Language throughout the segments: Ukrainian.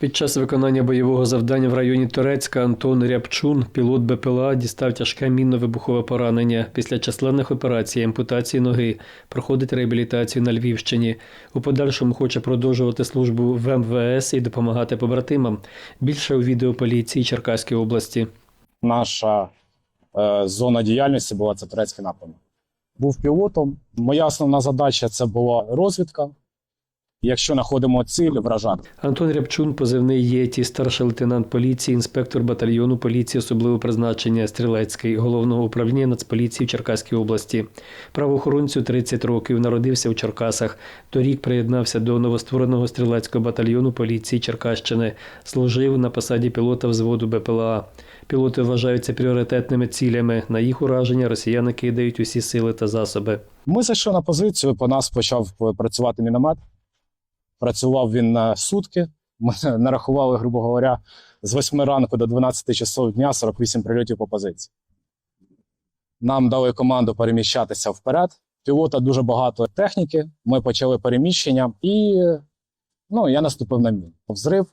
Під час виконання бойового завдання в районі Торецька Антон Рябчун, пілот БПЛА, дістав тяжке мінно-вибухове поранення. Після численних операцій ампутації ноги проходить реабілітацію на Львівщині. У подальшому хоче продовжувати службу в МВС і допомагати побратимам. Більше у відео поліції Черкаської області. наша е, зона діяльності була це турецький напрямок. Був пілотом. Моя основна задача це була розвідка. Якщо знаходимо ціль, вражати. Антон Рябчун, позивний Єті, старший лейтенант поліції, інспектор батальйону поліції особливого призначення Стрілецький, головного управління Нацполіції в Черкаській області. Правоохоронцю 30 років, народився у Черкасах. Торік приєднався до новоствореного стрілецького батальйону поліції Черкащини. Служив на посаді пілота взводу БПЛА. Пілоти вважаються пріоритетними цілями. На їх ураження росіяни кидають усі сили та засоби. Ми зайшли на позицію, по нас почав е, працювати міномет. Працював він на сутки. Ми нарахували, грубо говоря, з 8 ранку до 12 часов дня 48 прильотів по позиції. Нам дали команду переміщатися вперед. Пілота дуже багато техніки. Ми почали переміщення, і ну, я наступив на міну. Взрив,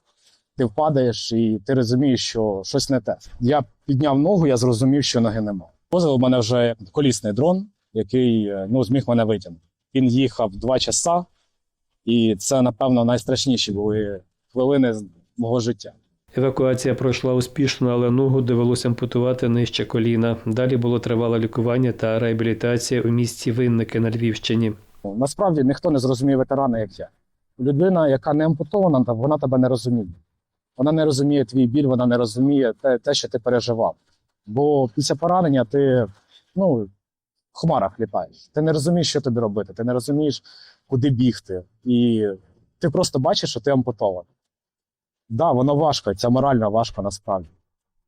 ти впадаєш, і ти розумієш, що щось не те. Я підняв ногу, я зрозумів, що ноги немає. Позив мене вже колісний дрон, який е, ну, зміг мене витягнути. Він їхав два часа, і це, напевно, найстрашніші були хвилини з мого життя. Евакуація пройшла успішно, але ногу довелося ампутувати нижче коліна. Далі було тривале лікування та реабілітація у місті Винники на Львівщині. Насправді ніхто не зрозуміє ветерана, як я. Людина, яка не ампутована, вона тебе не розуміє. Вона не розуміє твій біль, вона не розуміє те, те, що ти переживав. Бо після поранення ти ну, в хмарах літаєш. Ти не розумієш, що тобі робити, ти не розумієш, куди бігти. І ти просто бачиш, що ти ампутований. Так, да, воно важко, це морально важко насправді.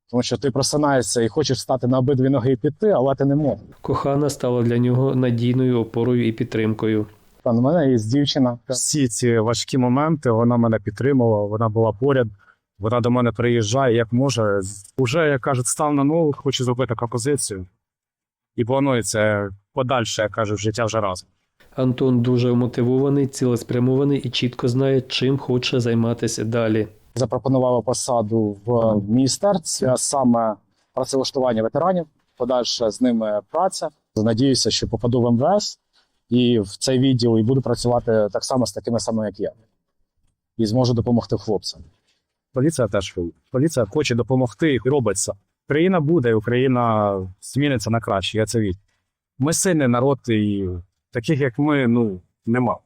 Тому що ти просинаєшся і хочеш стати на обидві ноги і піти, але ти не можеш. Кохана стала для нього надійною опорою і підтримкою. Та у мене є дівчина. всі ці важкі моменти вона мене підтримувала, вона була поряд. Вона до мене приїжджає як може. Уже, як кажуть, став на ногу, хочу зробити композицію. І планується подальше, як кажуть, життя вже разом. Антон дуже мотивований, цілеспрямований і чітко знає, чим хоче займатися далі. запропонували посаду в міністерстві, а саме працевлаштування ветеранів, подальше з ними праця. Надіюся, що попаду в МВС і в цей відділ і буду працювати так само з такими самими, як я, і зможу допомогти хлопцям. Поліція теж. Поліція хоче допомогти і робиться. Україна буде, і Україна зміниться на краще. Я це вірю. Ми сильний народ, і таких як ми, ну нема.